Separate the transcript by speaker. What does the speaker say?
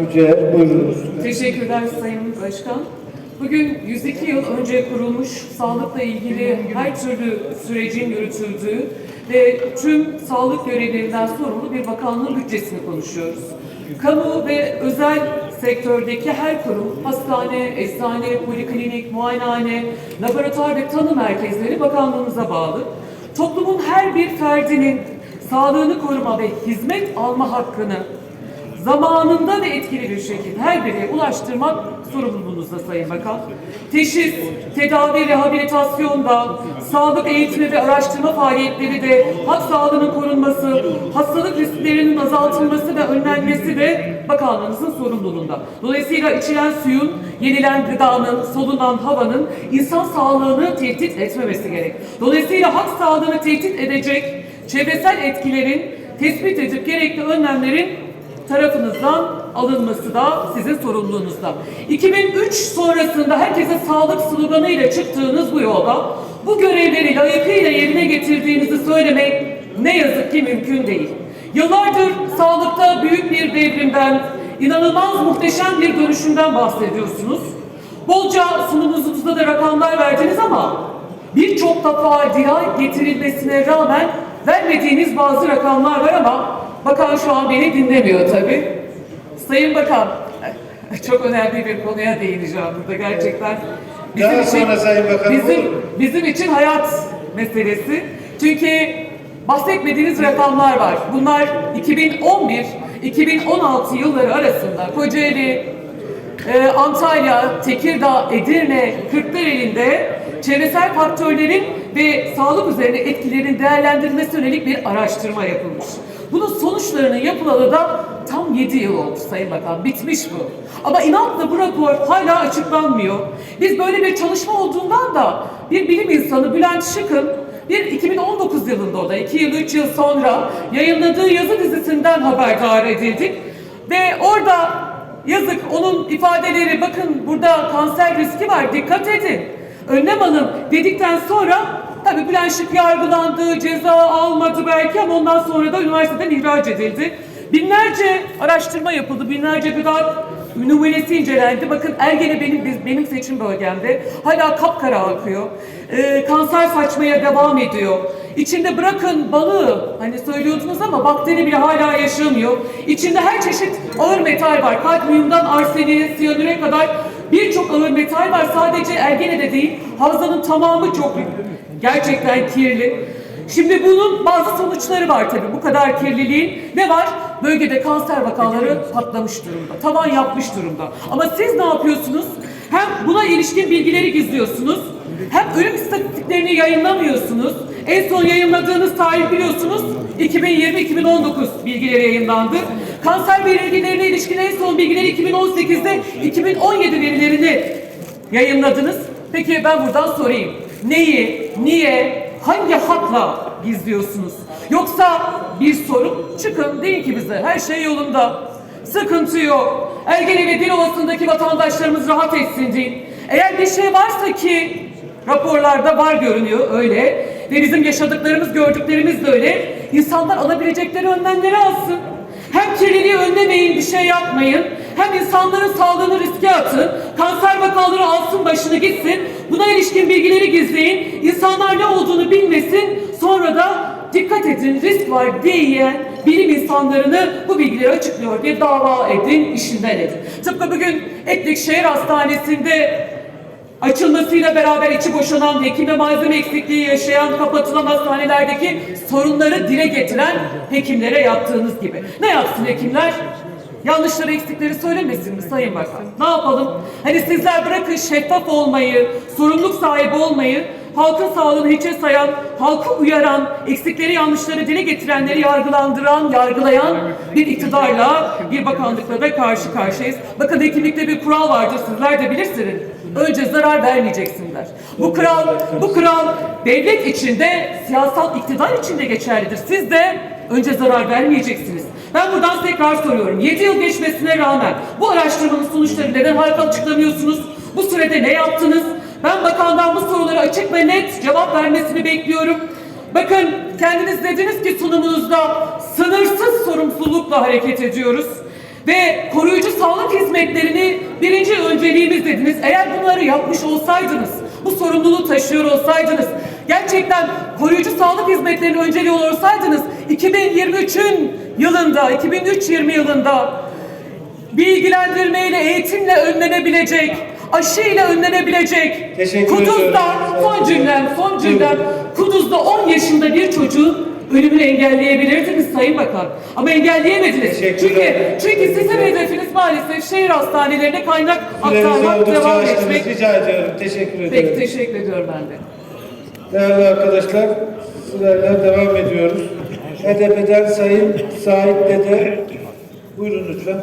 Speaker 1: Yüce buyurunuz.
Speaker 2: Teşekkürler Sayın Başkan. Bugün 102 yıl önce kurulmuş sağlıkla ilgili her türlü sürecin yürütüldüğü ve tüm sağlık görevlerinden sorumlu bir bakanlığın bütçesini konuşuyoruz. Kamu ve özel sektördeki her kurum, hastane, eczane, poliklinik, muayenehane, laboratuvar ve tanı merkezleri bakanlığımıza bağlı. Toplumun her bir ferdinin sağlığını koruma ve hizmet alma hakkını zamanında ve etkili bir şekilde her bireye ulaştırmak sorumluluğunuzda Sayın Bakan. Teşhis, tedavi, rehabilitasyonda, sağlık eğitimi ve araştırma faaliyetleri de halk sağlığının korunması, hastalık risklerinin azaltılması ve önlenmesi de bakanlığınızın sorumluluğunda. Dolayısıyla içilen suyun, yenilen gıdanın, solunan havanın insan sağlığını tehdit etmemesi gerek. Dolayısıyla halk sağlığını tehdit edecek çevresel etkilerin tespit edip gerekli önlemlerin tarafınızdan alınması da sizin sorumluluğunuzda. 2003 sonrasında herkese sağlık sloganıyla çıktığınız bu yolda bu görevleri layıkıyla yerine getirdiğinizi söylemek ne yazık ki mümkün değil. Yıllardır sağlıkta büyük bir devrimden, inanılmaz muhteşem bir dönüşümden bahsediyorsunuz. Bolca sunumunuzda da rakamlar verdiniz ama birçok defa dile getirilmesine rağmen vermediğiniz bazı rakamlar var ama bakan şu an beni dinlemiyor tabii. Sayın Bakan, çok önemli bir konuya değineceğim burada gerçekten.
Speaker 1: Daha sonra Sayın Bakanım,
Speaker 2: bizim, bizim için hayat meselesi. Çünkü bahsetmediğiniz rakamlar var. Bunlar 2011-2016 yılları arasında Kocaeli, ee, Antalya, Tekirdağ, Edirne, Kırklareli'nde çevresel faktörlerin ve sağlık üzerine etkilerin değerlendirilmesi yönelik bir araştırma yapılmış. Bunun sonuçlarının yapılalı da tam 7 yıl oldu Sayın Bakan. Bitmiş bu. Ama inatla bu rapor hala açıklanmıyor. Biz böyle bir çalışma olduğundan da bir bilim insanı Bülent Şık'ın bir 2019 yılında o da 2 yıl 3 yıl sonra yayınladığı yazı dizisinden haberdar edildik. Ve orada Yazık onun ifadeleri bakın burada kanser riski var dikkat edin. Önlem alın dedikten sonra tabii Bülent Şık yargılandı, ceza almadı belki ama ondan sonra da üniversiteden ihraç edildi. Binlerce araştırma yapıldı, binlerce gıda numunesi incelendi. Bakın Ergene benim benim seçim bölgemde hala kapkara akıyor. Ee, kanser saçmaya devam ediyor. İçinde bırakın balığı hani söylüyordunuz ama bakteri bile hala yaşamıyor. İçinde her çeşit ağır metal var. Kadmiyumdan arseniye, siyanüre kadar birçok ağır metal var. Sadece Ergene'de değil, havzanın tamamı çok gerçekten kirli. Şimdi bunun bazı sonuçları var tabii. Bu kadar kirliliğin ne var? Bölgede kanser vakaları patlamış durumda. Tavan yapmış durumda. Ama siz ne yapıyorsunuz? Hem buna ilişkin bilgileri gizliyorsunuz. Hem ölüm istatistiklerini yayınlamıyorsunuz. En son yayınladığınız tarih biliyorsunuz 2020-2019 bilgileri yayınlandı. Kanser bilgilerine ilişkin en son bilgileri 2018'de 2017 verilerini yayınladınız. Peki ben buradan sorayım. Neyi, niye, hangi hakla gizliyorsunuz? Yoksa bir sorun çıkın deyin ki bize her şey yolunda. Sıkıntı yok. Ergene ve Dilovası'ndaki vatandaşlarımız rahat etsin deyin. Eğer bir şey varsa ki raporlarda var görünüyor öyle ve bizim yaşadıklarımız gördüklerimiz de öyle. İnsanlar alabilecekleri önlemleri alsın. Hem kirliliği önlemeyin, bir şey yapmayın. Hem insanların sağlığını riske atın. Kanser vakaları alsın başını gitsin. Buna ilişkin bilgileri gizleyin. İnsanlar ne olduğunu bilmesin. Sonra da dikkat edin risk var diyen bilim insanlarını bu bilgileri açıklıyor diye dava edin, işinden edin. Tıpkı bugün Etlik Şehir Hastanesi'nde Açılmasıyla beraber içi boşanan, hekim ve malzeme eksikliği yaşayan, kapatılan hastanelerdeki sorunları dile getiren hekimlere yaptığınız gibi. Ne yapsın hekimler? Yanlışları, eksikleri söylemesin mi Sayın Bakan? Ne yapalım? Hani sizler bırakın şeffaf olmayı, sorumluluk sahibi olmayı, halkın sağlığını hiçe sayan, halkı uyaran, eksikleri, yanlışları dile getirenleri yargılandıran, yargılayan bir iktidarla, bir bakanlıkla da karşı karşıyayız. Bakın hekimlikte bir kural vardır, sizler de bilirsiniz. Önce zarar vermeyeceksinler. Bu kural, bu kural devlet içinde, siyasal iktidar içinde geçerlidir. Siz de önce zarar vermeyeceksiniz. Ben buradan tekrar soruyorum. 7 yıl geçmesine rağmen bu araştırmanın sonuçlarını neden halka açıklamıyorsunuz? Bu sürede ne yaptınız? Ben bakandan bu sorulara açık ve net cevap vermesini bekliyorum. Bakın kendiniz dediniz ki sunumunuzda sınırsız sorumlulukla hareket ediyoruz. Ve koruyucu sağlık hizmetlerini birinci önceliğimiz dediniz. Eğer bunları yapmış olsaydınız, bu sorumluluğu taşıyor olsaydınız, gerçekten koruyucu sağlık hizmetlerini önceliği olsaydınız 2023'ün yılında, 2003-20 yılında bilgilendirmeyle, eğitimle önlenebilecek, aşıyla önlenebilecek.
Speaker 1: Teşekkür
Speaker 2: Kuduz'da, son cümlem, son cümlem. Kuduz'da 10 yaşında bir çocuğun ölümünü engelleyebilirdiniz Sayın Bakan. Ama engelleyemediniz.
Speaker 1: Teşekkür
Speaker 2: Çünkü,
Speaker 1: ederim.
Speaker 2: çünkü sizin hedefiniz maalesef şehir hastanelerine kaynak aktarmak, devam
Speaker 1: aştınız.
Speaker 2: etmek.
Speaker 1: Rica ediyorum. Teşekkür
Speaker 2: Peki
Speaker 1: ederim.
Speaker 2: teşekkür ediyorum ben de.
Speaker 1: Değerli arkadaşlar, sırayla devam ediyoruz. HDP'den Sayın Sait Dede. Buyurun lütfen.